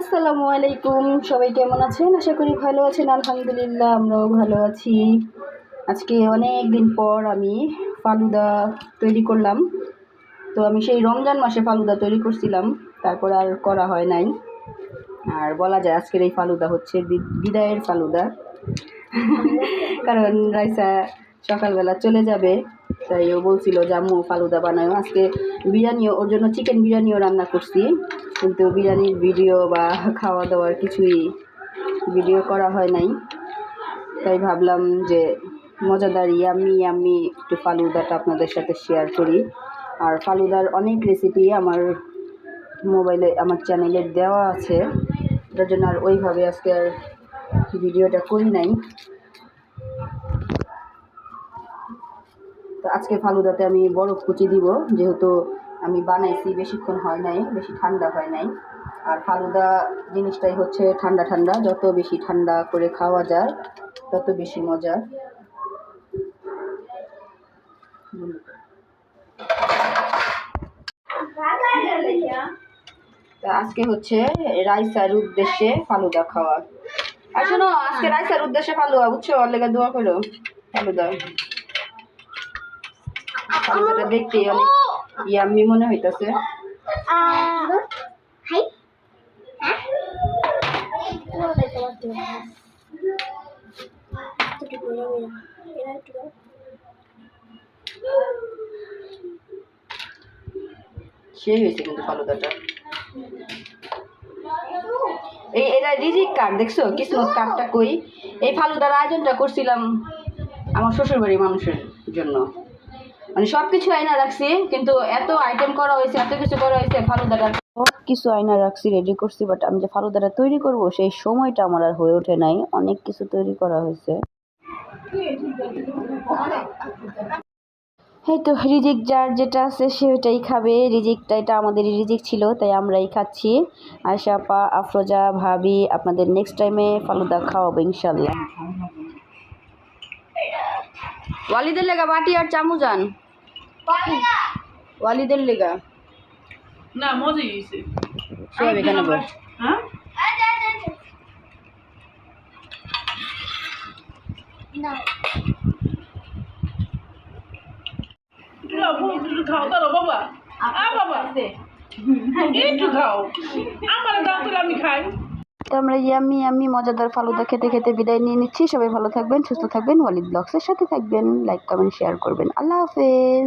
আসসালামু আলাইকুম। সবাই কেমন আছেন? আশা করি ভালো আছেন, আলহামদুলিল্লাহ আমরাও ভালো আছি। আজকে অনেক দিন পর আমি ফালুদা তৈরি করলাম। তো আমি সেই রমজান মাসে ফালুদা তৈরি করছিলাম, তারপর আর করা হয় নাই। আর বলা যায় আজকের এই ফালুদা হচ্ছে বিদায়ের ফালুদা। কারণ রাইসা সকালবেলা চলে যাবে। তাই ও বলছিল যে, আম্মু, ফালুদা বানায় আজকে বিরিয়ানিও ওর জন্য চিকেন বিরিয়ানিও রান্না করছি। কিন্তু বিরিয়ানির ভিডিও বা খাওয়া দাওয়ার কিছুই ভিডিও করা হয় নাই। তাই ভাবলাম যে মজাদার ইয়াম্মি আমি একটু ফালুদাটা আপনাদের সাথে শেয়ার করি। আর ফালুদার অনেক রেসিপি আমার মোবাইলে আমার চ্যানেলে দেওয়া আছে। ওটার জন্য আর ওইভাবে আজকে আর ভিডিওটা করি নাই। তো আজকে ফালুদাতে আমি বরফ কুচি দিব, যেহেতু আমি বানাইছি বেশিক্ষণ হয় নাই, বেশি ঠান্ডা হয় নাই। আর ফালুদা জিনিসটাই হচ্ছে ঠান্ডা ঠান্ডা, যত বেশি ঠান্ডা করে খাওয়া যায়, তত বেশি মজা। আজকে হচ্ছে রাইসার উদ্দেশ্যে ফালুদা খাওয়া। আর শোনো, আজকে রাইসার উদ্দেশ্যে ফালুদা, বুঝছ? ওর লেগে দোয়া করো, ফালুদা। ফালুদাটা দেখতে অনেক ইয়াম্মি মনে হইতাছে। হাই। সেই হয়েছে কিন্তু ফালুদাটা। এই এটা রিজিক কার্ড দেখছ? কিসমত কার্ডটা কই? এই ফালুদার আয়োজনটা করছিলাম আমার শ্বশুরবাড়ির মানুষের জন্য। মানে সব কিছু আয়না রাখছি, কিন্তু এত আইটেম করা হয়েছে, এত কিছু করা হয়েছে, ফালুদাটা সব কিছু আয়না রাখছি রেডি করছি বাট আমি যে ফালুদাটা তৈরি করব, সেই সময়টা আমার আর হয়ে ওঠে নাই। অনেক কিছু তৈরি করা হয়েছে। এই তো, রিজিক যার যেটা আছে, সে ওইটাই খাবে। রিজিকটা, এটা আমাদের রিজিক ছিল, তাই আমরাই খাচ্ছি। আয়সা আপা, আফরোজা, ভাবি, আপনাদের নেক্সট টাইমে ফালুদা খাওয়াবো, ইনশাল্লাহ। ওয়ালিদের লেগা বাটি আর চামচ আন ওয়ালিদের লেগা। না মজাই হয়েছে। সব এখানে বস। হ্যাঁ? খাও দাঁড়ো বাবা। আ বাবা। একটু খাও। আমার দাও তাহলে আমি খাই। তো আমরা ইয়ামি আমি মজাদার ফালুদা খেতে খেতে বিদায় নিয়ে নিচ্ছি। সবাই ভালো থাকবেন, সুস্থ থাকবেন, ওয়ালিদ ব্লগসের সাথে থাকবেন। লাইক, কমেন্ট, শেয়ার করবেন। আল্লাহ হাফেজ।